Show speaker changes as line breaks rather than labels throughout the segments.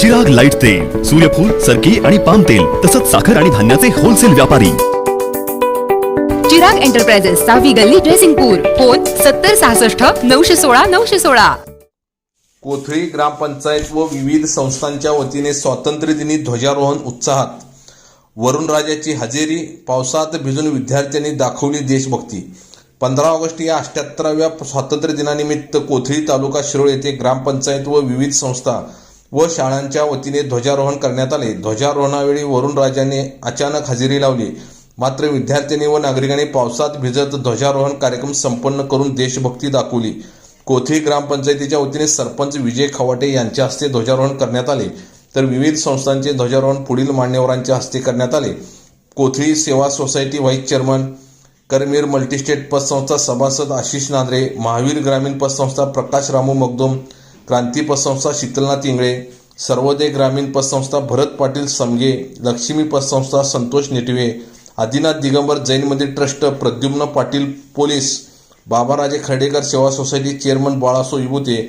जग लाइट तेल सूर्यफूल सरकी आणि पाम तेल तसंच साखर आणि धान्याचे होलसेल व्यापारी.
चिराग एंटरप्राइजेस सहावी गल्ली ड्रेसिंगपूर फोन सत्तर सहासष्ट नऊशे सोळा नऊशे सोळा.
कोथळी ग्रामपंचायत व विविध संस्थांच्या वतीने स्वातंत्र्यदिनी ध्वजारोहण उत्साहात. वरुणराजाची हजेरी पावसात भिजून विद्यार्थ्यांनी दाखवली देशभक्ती. पंधरा ऑगस्ट या अष्ट्याहत्तराव्या स्वातंत्र्य दिनानिमित्त कोथळी तालुका शिरोळ येथे ग्रामपंचायत व विविध संस्था व शाळांच्या वतीने ध्वजारोहण करण्यात आले. ध्वजारोहणावेळी वरुण राजाने अचानक हजेरी लावली. मात्र विद्यार्थ्यांनी व नागरिकांनी पावसात भिजत ध्वजारोहण कार्यक्रम संपन्न करून देशभक्ती दाखवली. कोथळी ग्रामपंचायतीच्या वतीने सरपंच विजय खवाटे यांच्या हस्ते ध्वजारोहण करण्यात आले. तर विविध संस्थांचे ध्वजारोहण पुढील मान्यवरांच्या हस्ते करण्यात आले. कोथळी सेवा सोसायटी व्हाईस चेअरमन करमीर मल्टीस्टेट पतसंस्था सभासद आशिष नांद्रे महावीर ग्रामीण पतसंस्था प्रकाश रामू मगदुम क्रांती पतसंस्था शीतलनाथ इंगळे सर्वोदय ग्रामीण पतसंस्था भरत पाटील समगे लक्ष्मी पतसंस्था संतोष नेटवे आदिनाथ दिगंबर जैन मंदिर ट्रस्ट प्रद्युम्न पाटील पोलीस बाबाराजे खर्डेकर सेवा सोसायटी चेअरमन बाळासो विभूते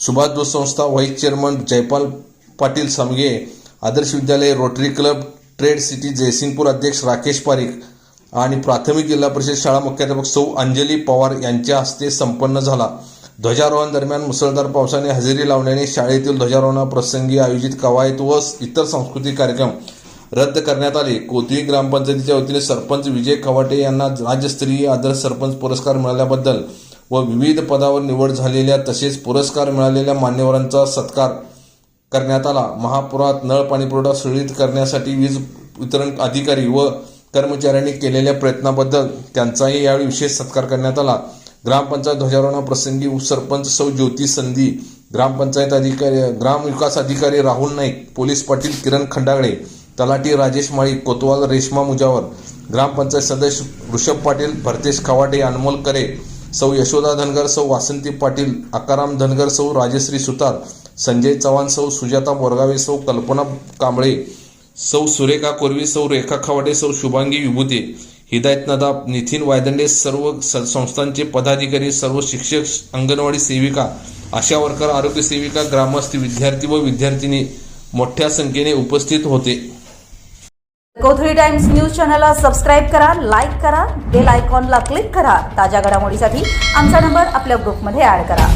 सुभाष दूध संस्था vice chairman Jaypal Patil Samage Adarsh Vidyalaya Rotary Club Trade City Jaysingpur अध्यक्ष राकेश पारीख आणि प्राथमिक जिल्हा परिषद शाळा मुख्याध्यापक सौ अंजली पवार यांच्या हस्ते संपन्न झाला. ध्वजारोहण दरम्यान मुसळधार पावसाने हजेरी लावल्याने शाळेतील ध्वजारोहणाप्रसंगी आयोजित कवायत व इतर सांस्कृतिक कार्यक्रम रद्द करण्यात आले. कोथळी ग्रामपंचायतीच्या वतीने सरपंच विजय कवाटे यांना राज्यस्तरीय आदर्श सरपंच पुरस्कार मिळाल्याबद्दल व विविध पदावर निवड झालेल्या तसेच पुरस्कार मिळालेल्या मान्यवरांचा सत्कार करण्यात आला. महापुरात नळ पाणीपुरवठा सुरळीत करण्यासाठी वीज वितरण अधिकारी व कर्मचाऱ्यांनी केलेल्या प्रयत्नाबद्दल त्यांचाही यावेळी विशेष सत्कार करण्यात आला. ग्रामपंचायत ध्वजारोहणाप्रसंगी उपसरपंच सौ ज्योती संधी ग्रामपंचायत अधिकारी ग्रामविकास अधिकारी राहुल नाईक पोलीस पाटील किरण खंडागळे तलाठी राजेश माळी कोतवाल रेश्मा मुजावर ग्रामपंचायत सदस्य ऋषभ पाटील भरतेश खवाटे अनमोल करे सौ यशोदा धनगर सौ वासंती पाटील अकाराम धनगर सौ राजश्री सुतार संजय चव्हाण सौ सुजाता बोरगावे सौ कल्पना कांबळे सौ सुरेखा कोरवी सौ रेखा खवाटे सौ शुभांगी विभूते हिदायत नदाब नितीन वायदंडे सर्व संस्थांचे पदाधिकारी सर्व शिक्षक अंगणवाडी सेविका आशा वर्कर आरोग्य सेविका ग्रामस्थ विद्यार्थी व विद्यार्थिनी मोठ्या संख्येने उपस्थित होते.
कोथळी टाइम्स न्यूज चॅनलला सबस्क्राईब करा लाईक करा बेल आयकॉनला क्लिक करा. ताज्या घडामोडीसाठी आमचा नंबर आपल्या ग्रुपमध्ये ऍड करा.